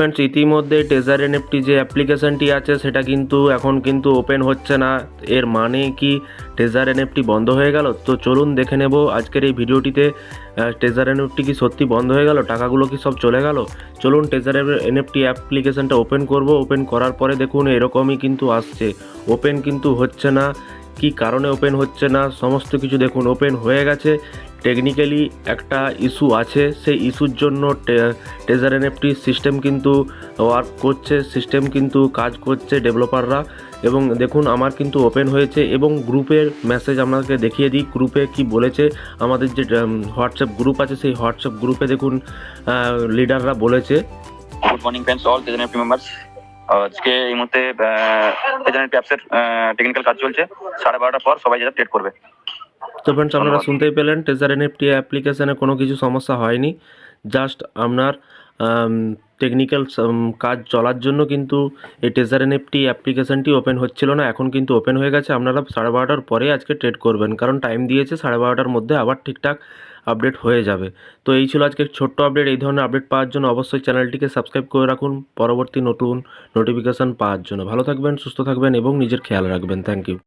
Friends ইতিমধ্যে taser NFT যে অ্যাপ্লিকেশনটি আছে, সেটা কিন্তু এখন কিন্তু ওপেন হচ্ছে না। এর মানে কি? টেজার এনএফটি বন্ধ হয়ে গেল? তো চলুন দেখে নেব আজকের এই ভিডিওটিতে টেজার এনএফটি কি সত্যি বন্ধ হয়ে গেল? টাকাগুলো কি সব চলে গেল? চলুন টেজার এনএফটি অ্যাপ্লিকেশনটা ওপেন করব। ওপেন করার পরে দেখুন, এরকমই কিন্তু আসছে। ওপেন কিন্তু হচ্ছে না। কি কারণে ওপেন হচ্ছে না, সমস্ত কিছু দেখুন ওপেন হয়ে গেছে। টেকনিক্যালি একটা ইস্যু আছে, সেই ইস্যুর জন্য টেজার এনএফটি সিস্টেম কিন্তু ওয়ার্ক করছে সিস্টেম কিন্তু কাজ করছে ডেভেলপাররা এবং দেখুন, আমার কিন্তু ওপেন হয়েছে এবং গ্রুপের মেসেজ আপনাকে দেখিয়ে দিই, গ্রুপে কি বলেছে, আমাদের যে হোয়াটসঅ্যাপ গ্রুপ আছে, সেই হোয়াটসঅ্যাপ গ্রুপে দেখুন লিডাররা বলেছে। গুড মর্নিং ফ্রেন্ডস অল টেজেন মেম্বার্স আজকে এই মুহূর্তে টেজেন অ্যাপসের টেকনিক্যাল কাজ চলছে। সাড়ে বারোটার পর সবাই যেটা ট্রেড করবে। তো ফ্রেন্ডস আপনারা শুনতেই পেলেন টেজার এনএফটি অ্যাপ্লিকেশানে কোনো কিছু সমস্যা হয়নি। জাস্ট আপনার টেকনিক্যাল কাজ চলার জন্য কিন্তু এই টেজার এনএফটি অ্যাপ্লিকেশনটি ওপেন হচ্ছিল না, এখন কিন্তু ওপেন হয়ে গেছে। আপনারা সাড়ে বারোটার পরে আজকে ট্রেড করবেন, কারণ টাইম দিয়েছে, সাড়ে বারোটার মধ্যে আবার ঠিকঠাক আপডেট হয়ে যাবে। তো এই ছিল আজকে ছোট্ট আপডেট এই ধরনের আপডেট পাওয়ার জন্য অবশ্যই চ্যানেলটিকে সাবস্ক্রাইব করে রাখুন। পরবর্তী নতুন নোটিফিকেশান পাওয়ার জন্য। ভালো থাকবেন, সুস্থ থাকবেন এবং নিজের খেয়াল রাখবেন। Thank you